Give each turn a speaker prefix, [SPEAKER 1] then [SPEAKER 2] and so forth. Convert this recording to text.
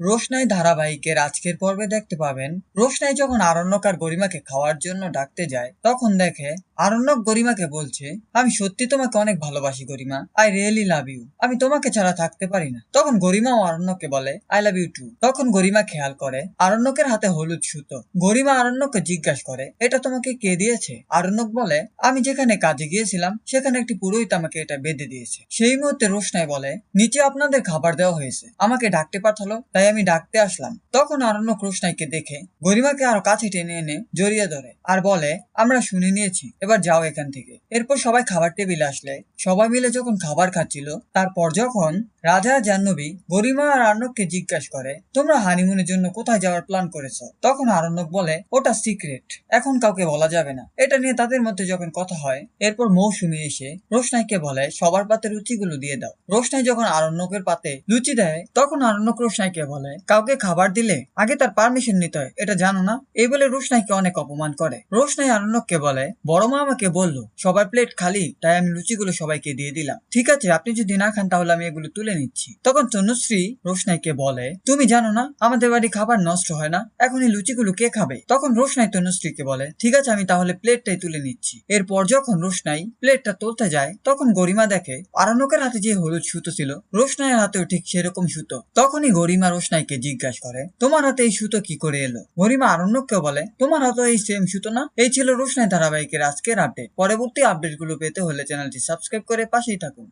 [SPEAKER 1] রোশনাই ধারাবাহিকের আজকের পর্বে দেখতে পাবেন, রোশনাই যখন আরণ্যক আর গরিমাকে খাওয়ার জন্য ডাকতে যায়, তখন দেখে, আরণ্যক গরিমাকে বলছে, আমি সত্যি তোমাকে অনেক ভালোবাসি Garima I really love you আমি তোমাকে ছাড়া থাকতে পারি না। তখন গরিমা ও আরণ্যককে বলে আই লাভ ইউ টু তখন গরিমা খেয়াল করে, আরণ্যকের হাতে হলুদ সুতো। গরিমা আরণ্যককে জিজ্ঞাসা করে, এটা তোমাকে কে দিয়েছে? আরণ্যক বলে, আমি যেখানে কাজে গিয়েছিলাম, সেখানে একটি পুরোহিত আমাকে এটা বেঁধে দিয়েছে। সেই মুহূর্তে রোশনাই বলে, নিচে আপনাদের খাবার দেওয়া হয়েছে, আমাকে ডাকতে পাঠালো, তাই আমি ডাকতে আসলাম। তখন আরণ্যক রোশনাইকে দেখে গরিমাকে আরও কাছে টেনে এনে জড়িয়ে ধরে আর বলে, আমরা শুনে নিয়েছি, এবার যাও এখান থেকে। এরপর সবাই খাবার টেবিলে আসলে। সবাই মিলে যখন খাবার খাচ্ছিল, তারপর যখন রাজা জাহ্নবী গরিমা আর আর্ণবকে জিজ্ঞাসা করে, তোমরা হানিমুনের জন্য কোথায় যাওয়ার প্ল্যান করেছ? তখন আরণ্যক বলে, ওটা সিক্রেট এখন কাউকে বলা যাবে না। এটা নিয়ে তাদের মধ্যে যখন কথা হয়, এরপর মৌসুমী এসে রোশনাইকে বলে, সবার পাতে লুচিগুলো দিয়ে দাও। রোশনাই যখন আরণ্যকের পাতে লুচি দেয়, তখন আরণ্যক রোশনাইকে বলে কাউকে খাবার দিলে আগে তার পারমিশন নিতে হয়, এটা জানো না? এই বলে রোশনাইকে অনেক অপমান করে। রোশনাই আরণ্যককে বলে, বড় মা আমাকে বলল, সবার প্লেট খালি, তাই আমি লুচিগুলো সবাইকে দিয়ে দিলাম। ঠিক আছে, আপনি যদি না খান তাহলে আমি এগুলো তুলে নিচ্ছি। তখন তনুশ্রী রোশনাইকে বলে, তুমি জানো না, আমাদের বাড়ি খাবার নষ্ট হয় না, এখন এই লুচিগুলো কে খাবে? তখন রোশনাই তনুশ্রীকে বলে, ঠিক আছে, আমি তাহলে প্লেটটাই তুলে নিচ্ছি। এরপর যখন রোশনাই প্লেটটা তুলতে যায়, তখন গরিমা দেখে, আরণ্যকের হাতে যে হলুদ সুতো ছিল, রোশনাইয়ের হাতেও ঠিক সেরকম সুতো। তখনই গরিমা রোশনাইকে জিজ্ঞাসা করে, তোমার হাতে এই সুতো কি করে এলো? গরিমা আরণ্যককে বলে, তোমার হাতে এই সেম সুতো না? এই ছিল রোশনাই ধারাবাহিকের আজকের আপডেট পরবর্তী আপডেটগুলো পেতে হলে চ্যানেলটি সাবস্ক্রাইব করে পাশেই থাকুন।